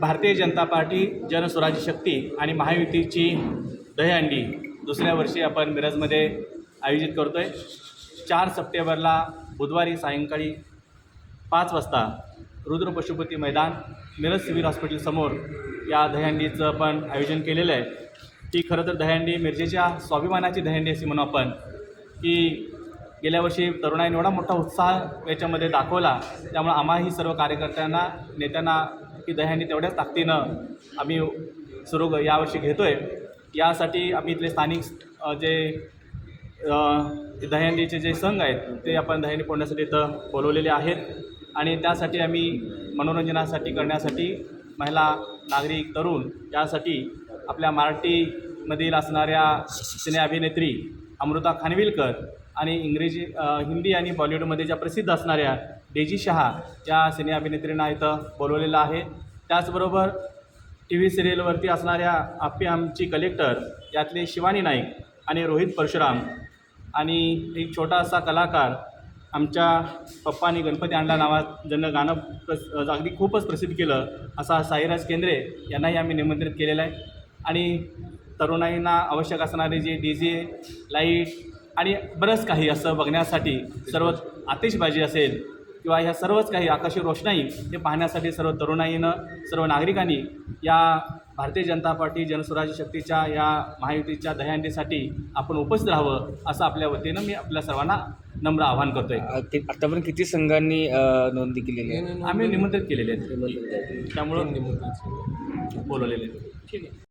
Bharatiya Janata party Janswarajya शक्ती आणि महायुतीची दहीहंडी दुसऱ्या वर्षी आपण मिरजमध्ये आयोजित करतो आहे चार सप्टेंबरला बुधवारी सायंकाळी पाच वाजता रुद्र पशुपती मैदान मिरज सिव्हिल हॉस्पिटलसमोर या दहीहंडीचं पण आयोजन केलेलं आहे. ती खरं तर दहीहंडी मिरजेच्या स्वाभिमानाची दहीहंडी अशी म्हणू आपण की गेल्या वर्षी तरुणाईने एवढा मोठा उत्साह याच्यामध्ये दाखवला. त्यामुळे आम्हाही सर्व कार्यकर्त्यांना नेत्यांना की दहीहंडी तेवढ्याच ताकदीनं आम्ही सुरू यावर्षी घेतो आहे यासाठी आम्ही इथले स्थानिक जे अ, जे संघ आहेत ते आपण दहीहंडी पोहण्यासाठी इथं बोलवलेले आहेत. आणि त्यासाठी आम्ही मनोरंजनासाठी करण्यासाठी महिला नागरिक तरुण यासाठी आपल्या मराठी मधील असणाऱ्या सिने अभिनेत्री अमृता खानविलकर आणि इंग्रजी हिंदी आणि बॉलिवूडमध्ये ज्या प्रसिद्ध असणाऱ्या डेजी शहा या सिने अभिनेत्रींना इथं बोलवलेलं आहे. त्याचबरोबर टी व्ही सिरियलवरती असणाऱ्या आप्पी आमची कलेक्टर यातले शिवानी नाईक आणि रोहित परशुराम आणि एक छोटासा कलाकार आमच्या पप्पानी गणपती आणला नावात ज्यांना गाणं प्रस अगदी खूपच प्रसिद्ध केलं असा साईराज केंद्रे यांनाही आम्ही निमंत्रित केलेलं आहे. आणि तरुणाईंना आवश्यक असणारे जे डी जे लाइट आणि बरंच काही असं बघण्यासाठी सर्व आतिषबाजी असेल किंवा ह्या सर्वच काही आकाशी रोषणाई हे पाहण्यासाठी सर्व तरुणाईनं सर्व नागरिकांनी या भारतीय जनता पार्टी जनस्वराज्य शक्तीच्या या महायुतीच्या दह्यांडीसाठी आपण उपस्थित राहावं असं आपल्या वतीनं मी आपल्या सर्वांना नम्र आवाहन करतोय. कि- आतापर्यंत किती संघांनी नोंदणी केलेली आहे आम्ही निमंत्रित केलेले आहेत. त्यामुळं बोलवलेले आहेत. ठीक आहे.